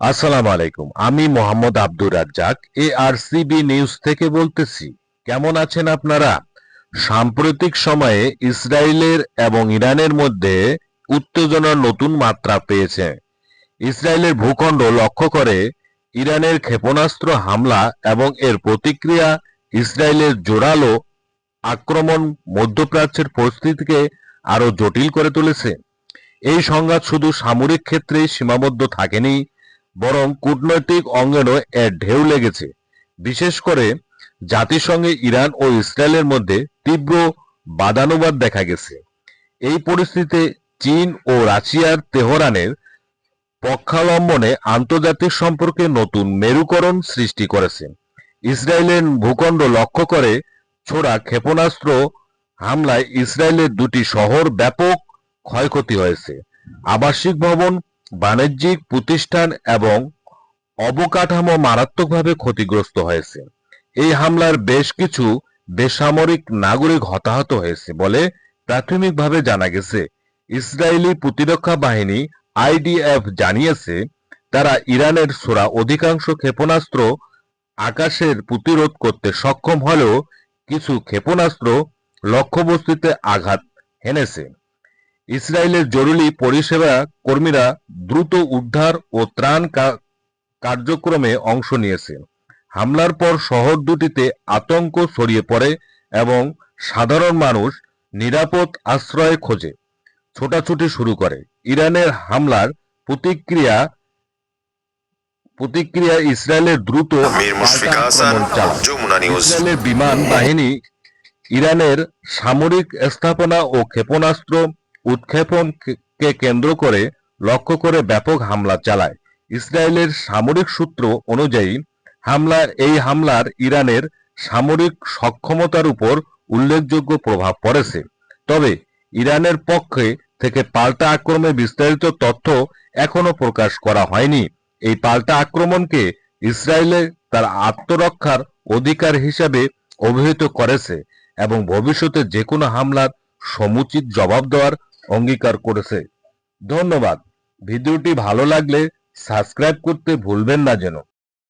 আসসালামু আলাইকুম, আমি Mohammad Abdur Razzak, A R CB news থেকে বলতেছি। কেমন আছেন আপনারা? সাম্প্রতিক সময়ে ইসরায়েলের এবং ইরানের মধ্যে উত্তেজনার নতুন মাত্রা পেয়েছে। ইসরায়েলের ভূখণ্ড লক্ষ্য করে ইরানের ক্ষেপণাস্ত্র হামলা এবং এর প্রতিক্রিয়া ইসরায়েলের জোরালো আক্রমণ মধ্যপ্রাচ্যের পরিস্থিতিকে আরও জটিল করে তুলেছে। এই সংঘাত শুধু সামরিক ক্ষেত্রেই সীমাবদ্ধ থাকেনি বরং কূটনৈতিক অঙ্গনও এর ঢেউ লেগেছে। বিশেষ করে জাতিসংঘে ইরান ও ইসরায়েলের মধ্যে তীব্র বাদানুবাদ দেখা গেছে। এই পরিস্থিতিতে চীন ও রাশিয়ার তেহরানের পক্ষাবলম্বনে আন্তর্জাতিক সম্পর্কে নতুন মেরুকরণ সৃষ্টি করেছে। ইসরায়েলের ভূখণ্ড লক্ষ্য করে ছোড়া ক্ষেপণাস্ত্র হামলায় ইসরায়েলের দুটি শহর ব্যাপক ক্ষয়ক্ষতি হয়েছে। আবাসিক ভবন বাণিজ্যিক প্রতিষ্ঠান এবং অবকাঠামো মারাত্মকভাবে ক্ষতিগ্রস্ত হয়েছে। এই হামলার বেশ কিছু বেসামরিক নাগরিক হতাহত হয়েছে বলে প্রাথমিকভাবে জানা গেছে। ইসরায়েলি প্রতিরক্ষা বাহিনী আইডিএফ জানিয়েছে, তারা ইরানের ছোড়া অধিকাংশ ক্ষেপণাস্ত্র আকাশের প্রতিরোধ করতে সক্ষম হলেও কিছু ক্ষেপণাস্ত্র লক্ষ্যবস্তুতে আঘাত হেনেছে। ইসরায়েলের জরুরি পরিষেবা কর্মীরা দ্রুত উদ্ধার ও ত্রাণ কার্যক্রমে অংশ নিয়েছে। হামলার পর শহর দুটিতে আতঙ্ক ছড়িয়ে পড়ে এবং সাধারণ মানুষ নিরাপদ আশ্রয় খোঁজে। ছোটাছুটি শুরু করে। ইরানের হামলার প্রতিক্রিয়া প্রতিক্রিয়া ইসরায়েলের দ্রুত ইসরায়েলের বিমান বাহিনী ইরানের সামরিক স্থাপনা ও ক্ষেপণাস্ত্র উৎক্ষেপণকে কেন্দ্র করে লক্ষ্য করে ব্যাপক হামলা চালায়। ইসরায়েলের সামরিক সূত্র অনুযায়ী, হামলা, এই হামলার ইরানের সামরিক সক্ষমতার উপর উল্লেখযোগ্য প্রভাব পড়েছে। তবে ইরানের পক্ষে থেকে পাল্টা আক্রমণে বিস্তারিত তথ্য এখনও প্রকাশ করা হয়নি। এই পাল্টা আক্রমণকে ইসরায়েলে তার আত্মরক্ষার অধিকার হিসাবে অভিহিত করেছে এবং ভবিষ্যতে যে কোনো হামলার সমুচিত জবাব দেওয়ার অঙ্গীকার করেছে। ধন্যবাদ। ভিডিওটি ভালো লাগলে সাবস্ক্রাইব করতে ভুলবেন না যেন।